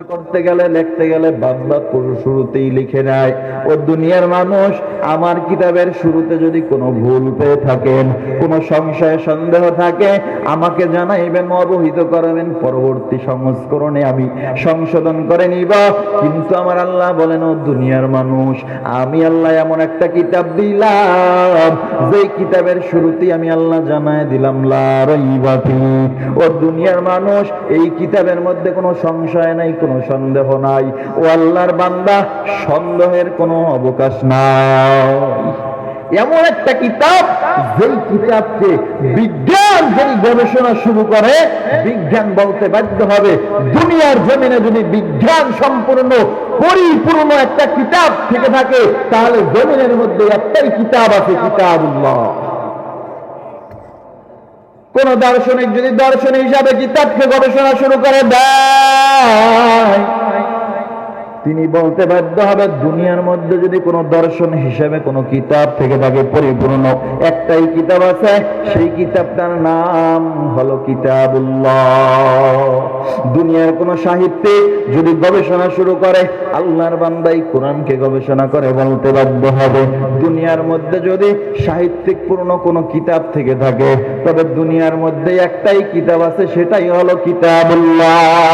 করতে গেলে, লিখতে গেলে বান্দা পুরো শুরুতেই লিখে নেয় ও দুনিয়ার মানুষ, আমার কিতাবের শুরুতে যদি কোনো ভুল পেয়ে থাকেন, কোনো সংশয় সন্দেহ থাকে, আমাকে জানাইবেন, অবহিত করবেন, পরবর্তী সংস্করণে আমি সংশোধন করে নিব কিন্তু আমার আল্লাহ বলেন, ও দুনিয়ার মানুষ, আমি আল্লাহ এমন একটা কিতাব দিলাম যে কিতাবের শুরুতেই আমি আল্লাহ জানায় দিলাম, লা রাইবা ফি। ও দুনিয়ার মানুষ, এই কিতাবের মধ্যে কোনো সংশয় নাই কোনো সন্দেহ নাই। ও আল্লাহর বান্দা, সন্দেহের কোনো অবকাশ নাই। এমন একটা কিতাব, যেই কিতাবকে বিজ্ঞান যদি গবেষণা শুরু করে, বিজ্ঞান বলতে বাধ্য হবে, দুনিয়ার জমিনে যদি বিজ্ঞান সম্পূর্ণ, পরিপূর্ণ একটা কিতাব থেকে থাকে, তাহলে জমিনের মধ্যে একটাই কিতাব আছে, কিতাবুল্লাহ। কোন দার্শনিক যদি দর্শন হিসাবে কিতাবকে গবেষণা শুরু করে, দেয়। তিনি বলতে বাধ্য হবে, দুনিয়ার মধ্যে যদি কোনো দর্শন হিসেবে কোনো কিতাব থেকে থাকে পরিপূর্ণ, একটাই কিতাব আছে, সেই কিতাবটার নাম হলো কিতাবুল্লাহ। দুনিয়ার কোন সাহিত্যে যদি গবেষণা শুরু করে, আল্লাহর বান্দাই কোরআনকে গবেষণা করে বলতে বাধ্য হবে দুনিয়ার মধ্যে যদি সাহিত্যিক পূর্ণ কোনো কিতাব থেকে থাকে, তবে দুনিয়ার মধ্যে একটাই কিতাব আছে, সেটাই হলো কিতাবুল্লাহ।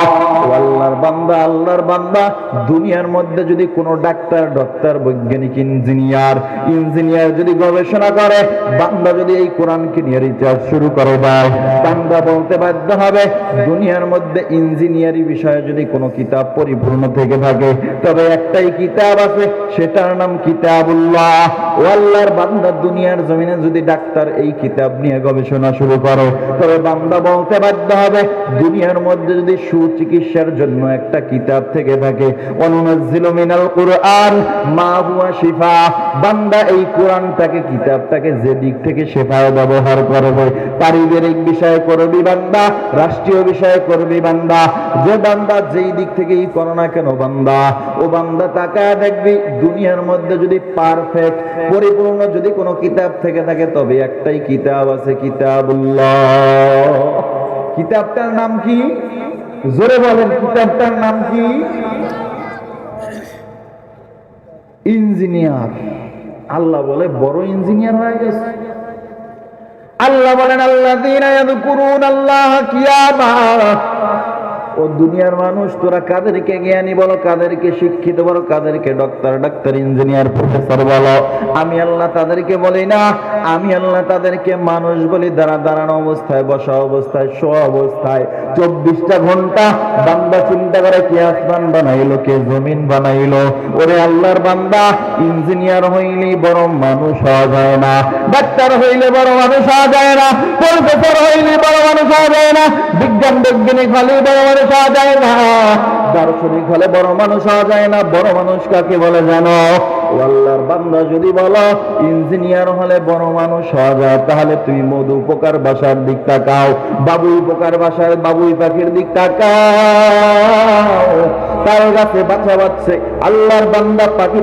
আল্লাহর বান্দা আল্লাহর বান্দা, দুনিয়ার মধ্যে যদি কোনো ডাক্তার, ডক্টর, বৈজ্ঞানিক, ইঞ্জিনিয়ার ইঞ্জিনিয়ার যদি গবেষণা করে, বান্দা যদি এই কোরআনকে নিয়ে রিচার্জ শুরু করে দেয়, বান্দা বলতে বাধ্য হবে, দুনিয়ার মধ্যে ইঞ্জিনিয়ারি বিষয়ে যদি কোনো কিতাব পরিপূর্ণ থেকে থাকে, তবে একটাই কিতাব আছে, সেটার নাম কিতাবুল্লাহ। আল্লাহর দুনিয়ার জমিনে যদি ডাক্তার এই কিতাব নিয়ে গবেষণা শুরু করে, তবে বান্দা বলতে বাধ্য হবে, দুনিয়ার মধ্যে যদি সুচিকিৎসার জন্য একটা কিতাব থেকে থাকে মিনাল কুরআন, মা হুয়া শিফা, বান্দা এই কোরআনটাকে, কিতাবটাকে যে দিক থেকে শেফায় ব্যবহার করবে, পারিবারিক বিষয়ে করবি বান্দা, রাষ্ট্রীয় বিষয়ে করবি বান্দা, যে বান্দা যেই দিক থেকেই করো না কেন বান্দা ও বান্দা তাকায় দেখবি, দুনিয়ার মধ্যে যদি পারফেক্ট পরিপূর্ণ যদি কোনো কিতাব থেকে থাকে, তবে একটাই কিতাব আছে, কিতাবুল্লাহ। কিতাবটার নাম কি? জোরে বলেন, কিতাবটার নাম কি? ইঞ্জিনিয়ার। আল্লাহ বলে, বড় ইঞ্জিনিয়ার হয়ে গেছে। আল্লাহ বলেন আল্লাহ দিন আল্লাহ কিয়ামা। ও দুনিয়ার মানুষ, তোরা কাদেরকে জ্ঞানী বলো, কাদেরকে শিক্ষিত বলো, কাদেরকে ডক্টর ডাক্তার ইঞ্জিনিয়ার প্রফেসর বলো। আমি আল্লাহ তাদেরকে বলি না, আমি আল্লাহ তাদেরকে মানুষ বলি, দাঁড়া, দাঁড়ানো অবস্থায়, বসা অবস্থায় শো অবস্থায়। চব্বিশটা ঘণ্টা বান্দা চিন্তা করে, কে আসমান বানাইলো, কে জমিন বানাইলো। ওরে আল্লাহর বান্দা ইঞ্জিনিয়ার হইলে বড় মানুষ হওয়া যায় না ডাক্তার হইলে বড় মানুষ হওয়া যায় না প্রফেসর হইলে বড় মানুষ হওয়া যায় না, বিজ্ঞান বৈজ্ঞানিক হলে বড় মানুষ যায় না। দার্শনিক হলে বড় মানুষ হওয়া যায় না। বড় মানুষ কাকে বলে জানো আল্লাহর বান্দা যদি বলো, ইঞ্জিনিয়ার হলে বড় মানুষ হওয়া যায়। তাহলে তুমি মধু উপকার বাসার দিক তাকাও। বাবু উপকার বাসার বাবুই পাখির দিক তাকাও। তার কাছে বাচ্চা বাচ্চে আল্লাহর বান্দা পাখি